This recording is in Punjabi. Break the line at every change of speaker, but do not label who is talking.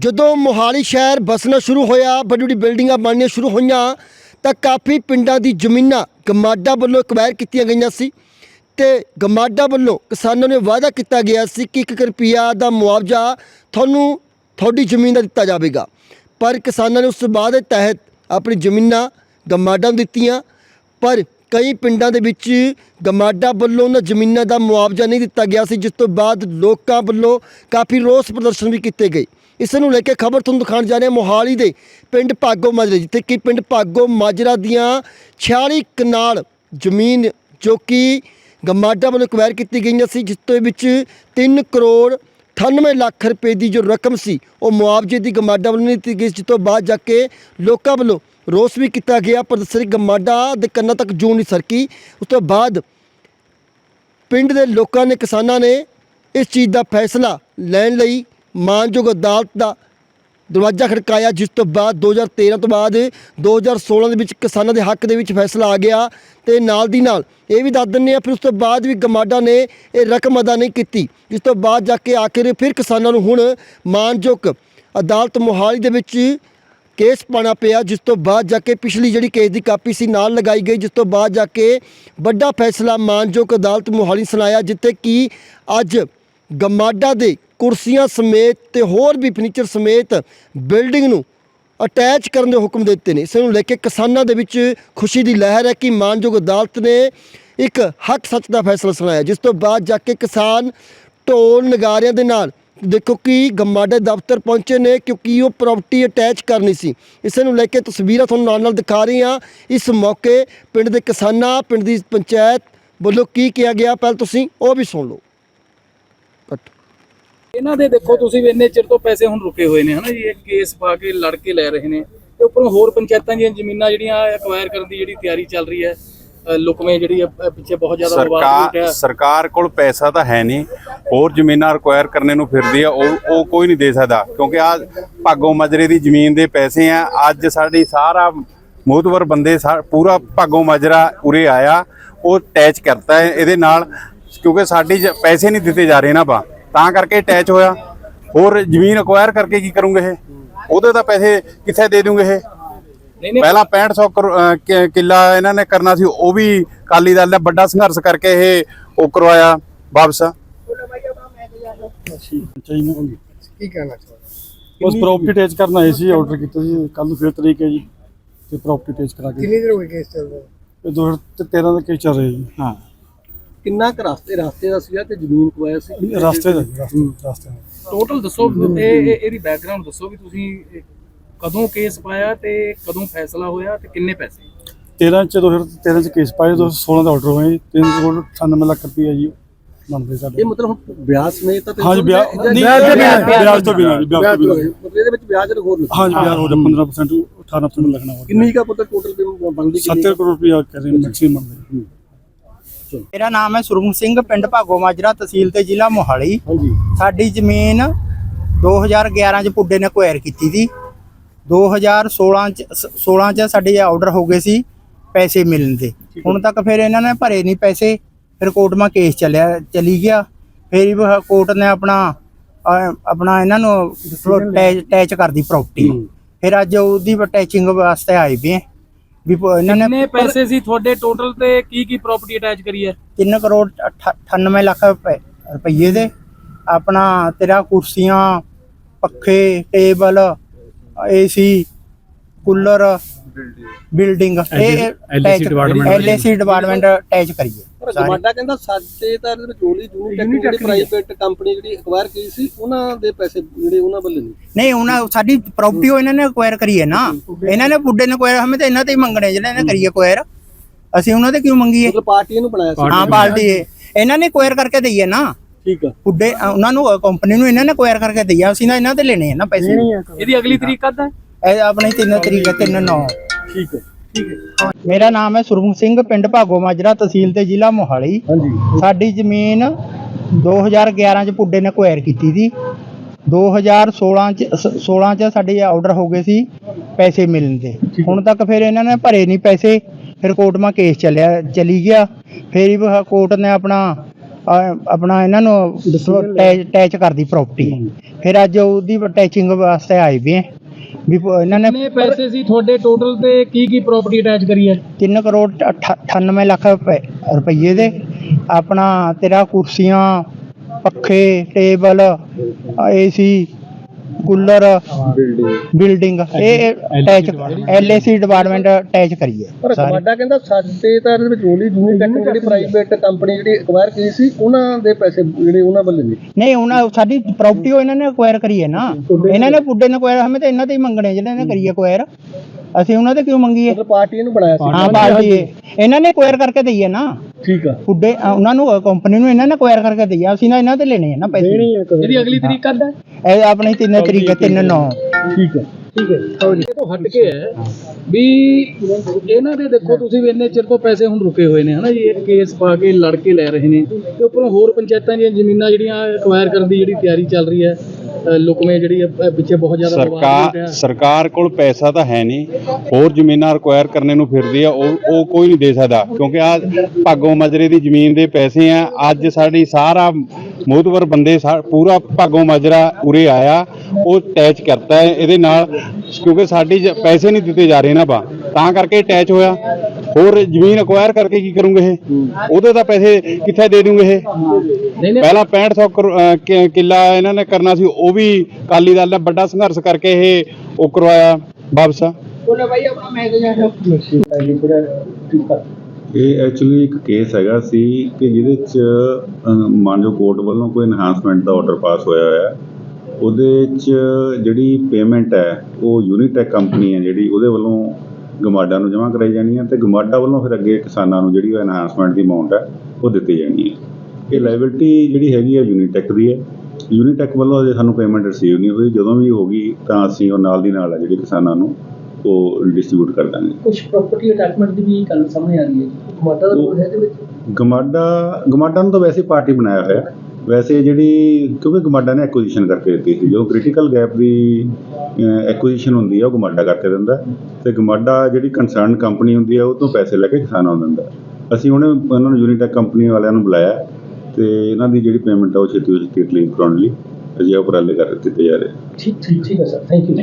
ਜਦੋਂ ਮੋਹਾਲੀ ਸ਼ਹਿਰ ਬਸਣਾ ਸ਼ੁਰੂ ਹੋਇਆ, ਵੱਡੀ ਵੱਡੀ ਬਿਲਡਿੰਗਾਂ ਬਣਨੀਆਂ ਸ਼ੁਰੂ ਹੋਈਆਂ, ਤਾਂ ਕਾਫੀ ਪਿੰਡਾਂ ਦੀ ਜ਼ਮੀਨਾਂ ਗਮਾਡਾ ਵੱਲੋਂ ਅਕਵਾਇਰ ਕੀਤੀਆਂ ਗਈਆਂ ਸੀ ਤੇ ਗਮਾਡਾ ਵੱਲੋਂ ਕਿਸਾਨਾਂ ਨੂੰ ਵਾਅਦਾ ਕੀਤਾ ਗਿਆ ਸੀ ਕਿ 1 ਰੁਪਿਆ ਦਾ ਮੁਆਵਜ਼ਾ ਤੁਹਾਨੂੰ ਤੁਹਾਡੀ ਜ਼ਮੀਨ ਦਾ ਦਿੱਤਾ ਜਾਵੇਗਾ। ਪਰ ਕਿਸਾਨਾਂ ਨੇ ਉਸ ਵਾਅਦੇ ਤਹਿਤ ਆਪਣੀ ਜ਼ਮੀਨਾਂ ਗਮਾਡਾ ਨੂੰ ਦਿੱਤੀਆਂ, ਪਰ ਕਈ ਪਿੰਡਾਂ ਦੇ ਵਿੱਚ ਗਮਾਡਾ ਵੱਲੋਂ ਉਹਨਾਂ ਜ਼ਮੀਨਾਂ ਦਾ ਮੁਆਵਜ਼ਾ ਨਹੀਂ ਦਿੱਤਾ ਗਿਆ ਸੀ, ਜਿਸ ਤੋਂ ਬਾਅਦ ਲੋਕਾਂ ਵੱਲੋਂ ਕਾਫੀ ਰੋਸ ਪ੍ਰਦਰਸ਼ਨ ਵੀ ਕੀਤੇ ਗਏ। ਇਸ ਨੂੰ ਲੈ ਕੇ ਖਬਰ ਤੁਹਾਨੂੰ ਦਿਖਾਉਣ ਜਾ ਰਹੇ ਹਾਂ ਮੋਹਾਲੀ ਦੇ ਪਿੰਡ ਭਾਗੋ ਮਾਜਰਾ, ਜਿੱਥੇ ਕਿ ਪਿੰਡ ਭਾਗੋ ਮਾਜਰਾ ਦੀਆਂ 46 ਕਨਾਲ ਜ਼ਮੀਨ ਜੋ ਕਿ ਗਮਾਡਾ ਵੱਲੋਂ ਅਕਵਾਇਰ ਕੀਤੀ ਗਈਆਂ ਸੀ, ਜਿਸ ਤੋਂ ਵਿੱਚ 3 ਕਰੋੜ 98 ਲੱਖ ਰੁਪਏ ਦੀ ਜੋ ਰਕਮ ਸੀ, ਉਹ ਮੁਆਵਜ਼ੇ ਦੀ ਗਮਾਡਾ ਵੱਲੋਂ ਨਹੀਂ ਦਿੱਤੀ ਗਈ ਜਿਸ ਤੋਂ ਬਾਅਦ ਜਾ ਕੇ ਲੋਕਾਂ ਵੱਲੋਂ ਰੋਸ ਵੀ ਕੀਤਾ ਗਿਆ, ਪਰ ਦਸਰੀ ਗਮਾਡਾ ਦੇ ਕੰਨਾਂ ਤੱਕ ਜੂੰ ਨਹੀਂ ਸਰਕੀ। ਉਸ ਤੋਂ ਬਾਅਦ ਪਿੰਡ ਦੇ ਲੋਕਾਂ ਨੇ ਕਿਸਾਨਾਂ ਨੇ ਇਸ ਚੀਜ਼ ਦਾ ਫੈਸਲਾ ਲੈਣ ਲਈ ਮਾਨਯੋਗ ਅਦਾਲਤ ਦਾ ਦਰਵਾਜ਼ਾ ਖੜਕਾਇਆ, ਜਿਸ ਤੋਂ ਬਾਅਦ 2013 ਤੋਂ ਬਾਅਦ 2016 ਦੇ ਵਿੱਚ ਕਿਸਾਨਾਂ ਦੇ ਹੱਕ ਦੇ ਵਿੱਚ ਫੈਸਲਾ ਆ ਗਿਆ ਤੇ ਨਾਲ ਦੀ ਨਾਲ ਇਹ ਵੀ ਦੱਸ ਦਿੰਦੇ ਆ ਫਿਰ ਉਸ ਤੋਂ ਬਾਅਦ ਵੀ ਗਮਾਡਾ ਨੇ ਇਹ ਰਕਮ ਅਦਾ ਨਹੀਂ ਕੀਤੀ, ਜਿਸ ਤੋਂ ਬਾਅਦ ਜਾ ਕੇ ਆਖਿਰ ਫਿਰ ਕਿਸਾਨਾਂ ਨੂੰ ਹੁਣ ਮਾਨਯੋਗ ਅਦਾਲਤ ਮੋਹਾਲੀ ਦੇ ਵਿੱਚ ਕੇਸ ਪਾਣਾ ਪਿਆ, ਜਿਸ ਤੋਂ ਬਾਅਦ ਜਾ ਕੇ ਪਿਛਲੀ ਜਿਹੜੀ ਕੇਸ ਦੀ ਕਾਪੀ ਸੀ ਨਾਲ ਲਗਾਈ ਗਈ, ਜਿਸ ਤੋਂ ਬਾਅਦ ਜਾ ਕੇ ਵੱਡਾ ਫੈਸਲਾ ਮਾਨਯੋਗ ਅਦਾਲਤ ਮੋਹਾਲੀ ਸੁਣਾਇਆ, ਜਿੱਥੇ ਕਿ ਅੱਜ ਗਮਾਡਾ ਦੇ ਕੁਰਸੀਆਂ ਸਮੇਤ ਤੇ ਹੋਰ ਵੀ ਫਰਨੀਚਰ ਸਮੇਤ ਬਿਲਡਿੰਗ ਨੂੰ ਅਟੈਚ ਕਰਨ ਦੇ ਹੁਕਮ ਦਿੱਤੇ ਨੇ। ਇਸ ਨੂੰ ਲੈ ਕੇ ਕਿਸਾਨਾਂ ਦੇ ਵਿੱਚ ਖੁਸ਼ੀ ਦੀ ਲਹਿਰ ਹੈ ਕਿ ਮਾਨਯੋਗ ਅਦਾਲਤ ਨੇ ਇੱਕ ਹੱਕ ਸੱਚ ਦਾ ਫੈਸਲਾ ਸੁਣਾਇਆ, ਜਿਸ ਤੋਂ ਬਾਅਦ ਜਾ ਕੇ ਕਿਸਾਨ ਢੋਲ ਨਗਾਰਿਆਂ ਦੇ ਨਾਲ ਦੇਖੋ ਕਿ ਗਮਾਡੇ ਦਫ਼ਤਰ ਪਹੁੰਚੇ ਨੇ ਕਿਉਂਕਿ ਉਹ ਪ੍ਰਾਪਰਟੀ ਅਟੈਚ ਕਰਨੀ ਸੀ। ਇਸ ਨੂੰ ਲੈ ਕੇ ਤਸਵੀਰਾਂ ਤੁਹਾਨੂੰ ਨਾਲ ਨਾਲ ਦਿਖਾ ਰਹੀ ਹਾਂ। ਇਸ ਮੌਕੇ ਪਿੰਡ ਦੇ ਕਿਸਾਨਾਂ, ਪਿੰਡ ਦੀ ਪੰਚਾਇਤ ਵੱਲੋਂ ਕੀ ਕਿਹਾ ਗਿਆ, ਪਹਿਲ ਤੁਸੀਂ ਉਹ ਵੀ ਸੁਣ ਲਓ। ਕੱਟ
ਇਹਨਾਂ ਦੇ ਦੇਖੋ ਤੁਸੀਂ ਵੀ ਇੰਨੇ ਚਿਰ ਤੋਂ ਪੈਸੇ ਹੁਣ ਰੁਕੇ ਹੋਏ ਨੇ ਹਨਾ ਜੀ? ਇਹ ਕੇਸ ਪਾ ਕੇ ਲੜ ਕੇ ਲੈ ਰਹੇ ਨੇ ਤੇ ਉੱਪਰੋਂ ਹੋਰ ਪੰਚਾਇਤਾਂ ਦੀਆਂ ਜ਼ਮੀਨਾਂ ਜਿਹੜੀਆਂ ਐਕਵਾਇਰ ਕਰਨ ਦੀ ਜਿਹੜੀ ਤਿਆਰੀ ਚੱਲ ਰਹੀ ਹੈ ਲੁਕਵੇਂ ਜਿਹੜੀ ਪਿੱਛੇ ਬਹੁਤ ਜ਼ਿਆਦਾ
ਸਰਕਾਰ ਸਰਕਾਰ ਕੋਲ ਪੈਸਾ ਤਾਂ ਹੈ ਨਹੀਂ ਹੋਰ ਜ਼ਮੀਨਾਂ ਰਿਕੁਆਇਰ ਕਰਨੇ ਨੂੰ ਫਿਰਦੀ ਆ ਉਹ ਉਹ ਕੋਈ ਨਹੀਂ ਦੇ ਸਕਦਾ ਕਿਉਂਕਿ ਆ ਭਾਗੋ ਮਜਰੇ ਦੀ ਜ਼ਮੀਨ ਦੇ ਪੈਸੇ ਆ ਅੱਜ ਸਾਡੀ ਸਾਰਾ ਮੋਹਤਵਰ ਬੰਦੇ ਪੂਰਾ ਭਾਗੋ ਮਜਰਾ ਉਰੇ ਆਇਆ ਉਹ ਅਟੈਚ ਕਰਤਾ ਹੈ ਇਹਦੇ ਨਾਲ ਕਿਉਂਕਿ ਸਾਡੀ ਪੈਸੇ ਨਹੀਂ ਦਿੱਤੇ ਜਾ ਰਹੇ ਨਾ ਬਾ ਤਾਂ ਕਰਕੇ ਅਟੈਚ ਹੋਇਆ। ਹੋਰ ਜ਼ਮੀਨ ਅਕਵਾਇਰ ਕਰਕੇ ਕੀ ਕਰੂੰਗੇ ਇਹ? ਉਹਦੇ ਤਾਂ ਪੈਸੇ ਕਿੱਥੇ ਦੇ ਦੂੰਗੇ ਇਹ?
ਨਹੀਂ ਨਹੀਂ।
ਪਹਿਲਾਂ 6500 ਕਰੋ- ਅਹ ਕਿ- ਕਿੱਲਾ ਇਹਨਾਂ ਨੇ ਕਰਨਾ ਸੀ ਉਹ ਵੀ ਕਾਲੀ ਦਲ ਨੇ ਵੱਡਾ ਸੰਘਰਸ਼ ਕਰਕੇ ਇਹ ਉਹ ਕਰਵਾਇਆ ਵਾਪਸ।
ਕੀ ਕਹਿਣਾ ਚਾਹੁੰਦੇ
ਬਸ ਪ੍ਰਾਪਰਟੀ ਅਟੈਚ ਕਰਨ ਆਏ ਸੀ ਆਰਡਰ ਕੀਤਾ ਸੀ ਕੱਲ ਨੂੰ ਫਿਰ ਤਰੀਕ ਹੈ ਜੀ ਤੇ ਪ੍ਰਾਪਰਟੀ ਅਟੈਚ ਕਰਾ ਕੇ।
ਕਿੰਨੀ ਦੇਰ ਹੋ ਗਈ ਕੇਸ ਚੱਲ ਰਿਹਾ?
ਇਹ 2013 ਦਾ ਕੇਸ ਚੱਲ ਰਿਹਾ ਜੀ ਹਾਂ।
ਕਿੰਨਾ ਕੁ ਰਸਤੇ ਰਸਤੇ ਦਾ ਸੀਗਾ ਤੇ ਜ਼ਮੀਨ ਕਵਾਇਆ ਸੀ?
ਰਸਤੇ ਦਾ ਜੀ, ਰਸਤੇ ਰਸਤੇ ਦਾ।
ਟੋਟਲ ਦੱਸੋ ਇਹ ਇਹ- ਇਹਦੀ ਬੈਕਗ੍ਰਾਉਂਡ ਦੱਸੋ ਵੀ ਤੁਸੀਂ ਇਹ ਕਦੋਂ ਕੇਸ ਪਾਇਆ ਤੇ ਕਦੋਂ ਫੈਸਲਾ ਹੋਇਆ ਤੇ ਕਿੰਨੇ ਪੈਸੇ?
13 ਚ 2013 ਚ ਕੇਸ ਪਾਇਆ 2016 ਦਾ ਆਰਡਰ ਹੋਇਆ ਜੀ 3 ਕਰੋੜ 98 ਲੱਖ ਰੁਪਏ ਜੀ ਬਣਦੇ ਸਾਡੇ।
ਇਹ ਮਤਲਬ ਹੁਣ ਵਿਆਜ ਸਮੇਤ ਤਾਂ
ਹਾਂ ਜੀ ਵਿਆਹ ਨਹੀਂ ਵਿਆਜ ਤੋਂ ਬਿਨਾਂ ਵਿਆਜ ਤੋਂ ਬਿਨਾਂ ਜੀ, ਵਿਆਜ ਤੋਂ ਬਿਨਾਂ।
ਮਤਲਬ ਇਹਦੇ ਵਿੱਚ ਵਿਆਜ ਹੋਰ
ਹਾਂ ਜੀ ਵਿਆਜ ਹੋ ਜਾ 15% 18% ਲੱਗਣਾ ਹੋ
ਕਿੰਨੀ ਕਾ ਪੁੱਤ ਟੋਟਲ ਪੇਮੈਂਟ ਬਣਦੀ
70 ਕਰੋੜ ਰੁਪਏ ਕਹਿੰਦੇ ਮੈਕਸਿਮਮ ਬਣਦੇ
ਮੇਰਾ ਨਾਮ ਹੈ ਸੁਰਮੁਖ ਸਿੰਘ ਪਿੰਡ ਭਾਗੋ ਮਾਜਰਾ ਤਹਿਸੀਲ ਤੇ ਜ਼ਿਲ੍ਹਾ ਮੋਹਾਲੀ। ਸਾਡੀ ਜ਼ਮੀਨ 2011 ਚ ਪੁੱਡੇ ਨੇ ਕੁਐਰ ਕੀਤੀ ਸੀ। 2016 ਚ ਸ- 16 ਚ ਸਾਡੇ ਆਰਡਰ ਹੋ ਗਏ ਸੀ ਪੈਸੇ ਮਿਲਣ ਦੇ। ਹੁਣ ਤੱਕ ਫਿਰ ਇਹਨਾਂ ਨੇ ਭਰੇ ਨਹੀਂ ਪੈਸੇ ਫਿਰ ਕੋਰਟ ਮਾ ਕੇਸ ਚੱਲਿਆ ਚਲੀ ਗਿਆ। ਫਿਰ ਕੋਰਟ ਨੇ ਆਪਣਾ ਆਪਣਾ ਇਹਨਾਂ ਨੂੰ ਅਟੈਚ ਕਰਦੀ ਪ੍ਰਾਪਰਟੀ ਫਿਰ ਅੱਜ ਉਹਦੀ ਅਟੈਚਿੰਗ ਵਾਸਤੇ ਆਏ ਵੀ। ਵੀ ਪ- ਇਹਨਾਂ ਨੇ
ਕਿੰਨੇ ਪੈਸੇ ਸੀ ਤੁਹਾਡੇ ਟੋਟਲ ਤੇ? ਕੀ ਕੀ ਪ੍ਰਾਪਰਟੀ ਅਟੈਚ ਕਰੀ ਹੈ?
3 ਕਰੋੜ ਅਠ- 98 ਲੱਖ ਰੁਪਏ ਰੁਪਈਏ ਦੇ। ਆਪਣਾ ਤੇਰਾ ਕੁਰਸੀਆਂ ਪੱਖੇ ਟੇਬਲ ਏਸੀ ਕੂਲਰ ਬਿਲਡਿੰਗ ਇਹ LAC department LAC department attach ਕਰੀਏ।
ਗਮਾਡਾ ਕਹਿੰਦਾ ਸਾਡੇ ਤਾਂ ਇਹਦੇ ਵਿੱਚ ਜੋਲੀ ਜੂਨੀ ਟੈਕ ਜਿਹੜੀ ਪ੍ਰਾਈਵੇਟ ਕੰਪਨੀ ਜਿਹੜੀ ਅਕਵਾਇਰ ਕੀਤੀ ਸੀ ਉਹਨਾਂ ਦੇ ਪੈਸੇ ਜਿਹੜੇ ਉਹਨਾਂ ਵੱਲੋਂ ਨਹੀਂ।
ਨਹੀਂ ਉਹਨਾਂ ਸਾਡੀ ਪ੍ਰਾਪਰਟੀ ਉਹ ਇਹਨਾਂ ਨੇ ਅਕਵਾਇਰ ਕਰੀ ਹੈ ਨਾ। ਇਹਨਾਂ ਨੇ ਬੁੱਢੇ ਨੇ ਅਕਵਾਇਰ ਹਮੇ ਤਾਂ ਇਹਨਾਂ ਤੇ ਹੀ ਮੰਗਣੇ ਜਿਹੜੇ ਨੇ ਕਰੀ ਅਕਵਾਇਰ ਅਸੀਂ ਉਹਨਾਂ ਤੇ ਕਿਉਂ ਮੰਗੀਏ?
ਮਤਲਬ ਪਾਰਟੀ ਇਹਨੂੰ ਬਣਾਇਆ ਸੀ।
ਹਾਂ ਇਹ। ਇਹਨਾਂ ਨੇ ਅਕਵਾਇਰ ਕਰਕੇ ਦਈਏ ਨਾ।
ਠੀਕ ਆ।
ਬੁੱਢੇ ਉਹਨਾਂ ਨੂੰ ਕੰਪਨੀ ਨੂੰ ਇਹਨਾਂ ਨੇ ਅਕਵਾਇਰ ਕਰਕੇ ਦਈਆ ਅਸੀਂ ਨਾ ਇਹਨਾਂ ਤੇ ਲੈਣੇ ਆ ਨਾ ਪੈਸੇ।
ਇਹਦੀ ਅਗਲੀ ਤਰੀਕ ਕਦ ਹੈ?
ਇਹ ਆਪਣੀ ਤਿੰਨ ਤਰੀਕ ਹੈ, ਤਿੰਨ ਨੌ।
ਠੀਕ ਹੈ
ਮੇਰਾ ਨਾਮ ਹੈ ਸੁਰਮੁਖ ਸਿੰਘ ਪਿੰਡ ਭਾਗੋ ਮਾਜਰਾ ਤਹਿਸੀਲ ਤੇ ਜ਼ਿਲ੍ਹਾ ਮੋਹਾਲੀ।
ਹਾਂਜੀ।
ਸਾਡੀ ਜ਼ਮੀਨ 2011 ਚ ਪੁੱਡੇ ਨੇ ਅਕਵਾਇਰ ਕੀਤੀ ਸੀ। 2016 ਚ ਸ- 16 ਚ ਸਾਡੇ ਆਰਡਰ ਹੋ ਗਏ ਸੀ ਪੈਸੇ ਮਿਲਣ ਦੇ। ਹੁਣ ਤੱਕ ਫਿਰ ਇਹਨਾਂ ਨੇ ਭਰੇ ਨਹੀਂ ਪੈਸੇ। ਫਿਰ ਕੋਰਟ ਮਾ ਕੇਸ ਚੱਲਿਆ ਚਲੀ ਗਿਆ। ਫਿਰ ਵੀ ਕੋਰਟ ਨੇ ਆਪਣਾ ਆਪਣਾ ਇਹਨਾਂ ਨੂੰ ਅਟੈਚ ਕਰਦੀ ਪ੍ਰਾਪਰਟੀ ਫਿਰ ਅੱਜ ਉਹਦੀ ਅਟੈਚਿੰਗ ਵਾਸਤੇ ਆਏ ਵੀ ਹੈ। ਵੀ ਪ- ਇਹਨਾਂ ਨੇ
ਕਿੰਨੇ ਪੈਸੇ ਸੀ ਤੁਹਾਡੇ ਟੋਟਲ ਤੇ? ਕੀ ਕੀ ਪ੍ਰਾਪਰਟੀ ਅਟੈਚ ਕਰੀ ਹੈ?
3 ਕਰੋੜ ਅਠ- 98 ਲੱਖ ਰੁਪਏ ਰੁਪਈਏ ਦੇ। ਆਪਣਾ ਤੇਰਾ ਕੁਰਸੀਆਂ ਪੱਖੇ ਟੇਬਲ ਏਸੀ ਕੂਲਰ ਬਿਲਡਿੰਗ ਇਹ ਅਟੈਚ ਐਲਏਸੀ ਡਿਪਾਰਟਮੈਂਟ ਅਟੈਚ ਕਰੀਏ।
ਪਰ
ਸਾਰੇ।
ਕਮਾਡਾ ਕਹਿੰਦਾ ਸਾਡੇ ਤਾਂ ਇਹਦੇ ਵਿੱਚ ਉਹਲੀ ਯੂਨੀਟੈਕ ਜਿਹੜੀ ਪ੍ਰਾਈਵੇਟ ਕੰਪਨੀ ਜਿਹੜੀ ਐਕਵਾਇਰ ਕੀਤੀ ਸੀ ਉਹਨਾਂ ਦੇ ਪੈਸੇ ਜਿਹੜੇ ਉਹਨਾਂ ਵੱਲੇ ਨੇ
ਨਹੀਂ ਉਹਨਾਂ ਸਾਡੀ ਪ੍ਰਾਪਰਟੀ ਉਹ ਇਹਨਾਂ ਨੇ ਅਕਵਾਇਰ ਕਰੀ ਹੈ ਨਾ। ਇਹਨਾਂ ਨੇ ਪੁੱਡੇ ਨੇ ਅਕਵਾਇਰ ਹਮੇ ਤਾਂ ਇਹਨਾਂ ਤੇ ਹੀ ਮੰਗਣੇ ਜਿਹੜੇ ਨੇ ਕਰੀ ਅਕਵਾਇਰ ਅਸੀਂ ਉਹਨਾਂ ਤੇ ਕਿਉਂ ਮੰਗੀਏ
ਮਤਲਬ ਪਾਰਟੀ ਇਹਨੂੰ ਬਣਾਇਆ ਸੀ।
ਹਾਂ ਪਾਰਟੀ ਇਹ। ਇਹਨਾਂ ਨੇ ਅਕਵਾਇਰ ਕਰਕੇ ਦਈ ਹੈ ਨਾ।
ਠੀਕ ਆ।
ਅ, ਉਹਨਾਂ ਨੂੰ ਕੰਪਨੀ ਨੂੰ ਇਹਨਾਂ ਨੇ ਅਕਵਾਇਰ ਕਰਕੇ ਦਈ ਆ। ਅਸੀਂ ਨਾ ਇਹਨਾਂ ਤੇ ਲੈਣੇ ਆ ਨਾ ਪੈਸੇ।
ਇਹਦੀ ਅਗਲੀ ਤਰੀਕ ਕਦ ਹੈ।
ਇਹ ਆਪਣੀ ਤਿੰਨ ਤਰੀਕ ਹੈ, ਤਿੰਨ ਨੌ।
ਠੀਕ ਆ।
ਠੀਕ ਹੈ ਇਹ ਤੋਂ ਹਟ ਕੇ ਹੈ ਵੀ ਇਹਨਾਂ ਦੇ ਦੇਖੋ ਤੁਸੀਂ ਵੀ ਇੰਨੇ ਚਿਰ ਤੋਂ ਪੈਸੇ ਹੁਣ ਰੁਕੇ ਹੋਏ ਨੇ ਹਨਾ ਜੀ। ਇਹ ਕੇਸ ਪਾ ਕੇ ਲੜ ਕੇ ਲੈ ਰਹੇ ਨੇ। ਤੇ ਉੱਪਰੋਂ ਹੋਰ ਪੰਚਾਇਤਾਂ ਦੀਆਂ ਜ਼ਮੀਨਾਂ ਜਿਹੜੀਆਂ ਐਕਵਾਇਰ ਕਰਨ ਦੀ ਜਿਹੜੀ ਤਿਆਰੀ ਚੱਲ ਰਹੀ ਹੈ ਅ, ਲੁਕਵੇਂ ਜਿਹੜੀ ਹੈ, ਪਿੱਛੇ ਬਹੁਤ ਜ਼ਿਆਦਾ ਵਿਵਾਦ
ਸਰਕਾਰ। ਸਰਕਾਰ ਕੋਲ ਪੈਸਾ ਤਾਂ ਹੈ ਨਹੀਂ। ਹੋਰ ਜ਼ਮੀਨਾਂ ਰਿਕੁਆਇਰ ਕਰਨੇ ਨੂੰ ਫਿਰਦੀ ਆ ਉਹ ਉਹ ਕੋਈ ਨਹੀਂ ਦੇ ਸਕਦਾ। ਕਿਉਂਕਿ ਆ ਭਾਗੋ ਮਜਰੇ ਦੀ ਜ਼ਮੀਨ ਦੇ ਪੈਸੇ ਆ। ਅੱਜ ਸਾਡੀ ਸਾਰਾ ਮੋਹਤਵਰ ਬੰਦੇ ਸਾ- ਪੂਰਾ ਭਾਗੋ ਮਜਰਾ ਉਰੇ ਆਇਆ। ਉਹ ਅਟੈਚ ਕਰਤਾ ਹੈ। ਇਹਦੇ ਨਾਲ ਕਿਉਂਕਿ ਸਾਡੀ ਜ- ਪੈਸੇ ਨਹੀਂ ਦਿੱਤੇ ਜਾ ਰਹੇ ਨਾ ਬਾ। ਤਾਂ ਕਰਕੇ ਅਟੈਚ ਹੋਇਆ। ਹੋਰ ਜ਼ਮੀਨ ਅਕਵਾਇਰ ਕਰਕੇ ਕੀ ਕਰੂੰਗੇ ਇਹ? ਉਹਦੇ ਤਾਂ ਪੈਸੇ ਕਿੱਥੇ ਦੇ ਦੂੰਗੇ ਇਹ?
ਨਹੀਂ ਨਹੀਂ।
ਪਹਿਲਾਂ 6500 ਕਰੋ- ਅਹ ਕਿ- ਕਿੱਲਾ ਇਹਨਾਂ ਨੇ ਕਰਨਾ ਸੀ ਉਹ ਵੀ ਕਾਲੀ ਦਲ ਨੇ ਵੱਡਾ ਸੰਘਰਸ਼ ਕਰਕੇ ਇਹ ਉਹ ਕਰਵਾਇਆ ਵਾਪਸ।
ਇਹ ਐਕਚੁਅਲੀ ਇੱਕ ਕੇਸ ਹੈਗਾ ਸੀ ਕਿ ਜਿਹਦੇ ਚ ਮਾਨਜੋ ਕੋਰਟ ਵੱਲੋਂ ਕੋਈ ਐਨਹਾਂਸਮੈਂਟ ਦਾ ਆਰਡਰ ਪਾਸ ਹੋਇਆ ਹੋਇਆ। ਉਹਦੇ ਚ ਜਿਹੜੀ ਪੇਮੈਂਟ ਹੈ ਉਹ ਯੂਨੀਟੈਕ ਕੰਪਨੀ ਹੈ ਜਿਹੜੀ ਉਹਦੇ ਵੱਲੋਂ ਗਮਾਡਾ ਨੂੰ ਜਮ੍ਹਾਂ ਕਰਾਈ ਜਾਣੀ ਹੈ ਤੇ ਗਮਾਡਾ ਵੱਲੋਂ ਫਿਰ ਅੱਗੇ ਕਿਸਾਨਾਂ ਨੂੰ ਜਿਹੜੀ ਉਹ ਐਨਹਾਂਸਮੈਂਟ ਦੀ ਅਮਾਉਂਟ ਹੈ ਉਹ ਦਿੱਤੀ ਜਾਣੀ ਹੈ। ਇਹ ਲਾਇਬਿਲਟੀ ਜਿਹੜੀ ਹੈਗੀ ਹੈ ਯੂਨੀਟੈਕ ਦੀ ਹੈ। ਯੂਨੀਟੈਕ ਵੱਲੋਂ ਅਜੇ ਸਾਨੂੰ ਪੇਮੈਂਟ ਰਿਸੀਵ ਨਹੀਂ ਹੋਈ। ਜਦੋਂ ਵੀ ਹੋਗੀ ਤਾਂ ਅਸੀਂ ਉਹ ਨਾਲ ਦੀ ਨਾਲ ਹੈ ਜਿਹੜੀ ਕਿਸਾਨਾਂ ਨੂੰ ਉਹ ਡਿਸਟ੍ਰੀਬਿਊਟ ਕਰ ਦਾਂਗੇ।
ਕੁਝ ਪ੍ਰਾਪਰਟੀ ਅਟੈਚਮੈਂਟ ਦੀ ਵੀ ਗੱਲ ਸਾਹਮਣੇ ਆ ਰਹੀ ਹੈ ਟਮਾਟਰ ਦਾ ਕੋਈ ਹੈ ਇਹਦੇ ਵਿੱਚ?
ਗਮਾਡਾ ਗਮਾਡਾ ਨੂੰ ਤਾਂ ਵੈਸੇ ਪਾਰਟੀ ਬਣਾਇਆ ਹੋਇਆ। ਹੈ। ਵੈਸੇ ਜਿਹੜੀ, ਕਿਉਂਕਿ ਗਮਾਡਾ ਨੇ ਐਕੁਜੀਸ਼ਨ ਕਰਕੇ ਦਿੱਤੀ ਸੀ, ਜੋ ਕ੍ਰਿਟੀਕਲ ਗੈਪ ਦੀ ਐਕੁਜੀਸ਼ਨ ਹੁੰਦੀ ਹੈ ਉਹ ਗਮਾਡਾ ਕਰਕੇ ਦਿੰਦਾ ਹੈ। ਤੇ ਗਮਾਡਾ ਜਿਹੜੀ ਕੰਸਰਨ ਕੰਪਨੀ ਹੁੰਦੀ ਹੈ ਉਹ ਤੋਂ ਪੈਸੇ ਲੈ ਕੇ ਕਿਸਾਨਾਂ ਨੂੰ ਦਿੰਦਾ ਅਸੀਂ ਉਹਨੇ ਉਹਨਾਂ ਨੂੰ ਯੂਨੀਟੈਕ ਕੰਪਨੀ ਵਾਲਿਆਂ ਨੂੰ ਬੁਲਾਇਆ ਹੈ ਤੇ ਇਹਨਾਂ ਦੀ ਜਿਹੜੀ ਪੇਮੈਂਟ ਆ, ਉਹ ਛੇਤੀ ਤੋਂ ਛੇਤੀ ਕਲੀਨ ਕਰਾਉਣ ਲਈ ਅਜਿਹੇ ਉਪਰਾਲੇ ਕਰ ਦਿੱਤੇ ਜਾ ਰਹੇ
ਠੀਕ ਠੀਕ ਠੀਕ ਹੈ ਸਰ ਥੈਂਕ ਯੂ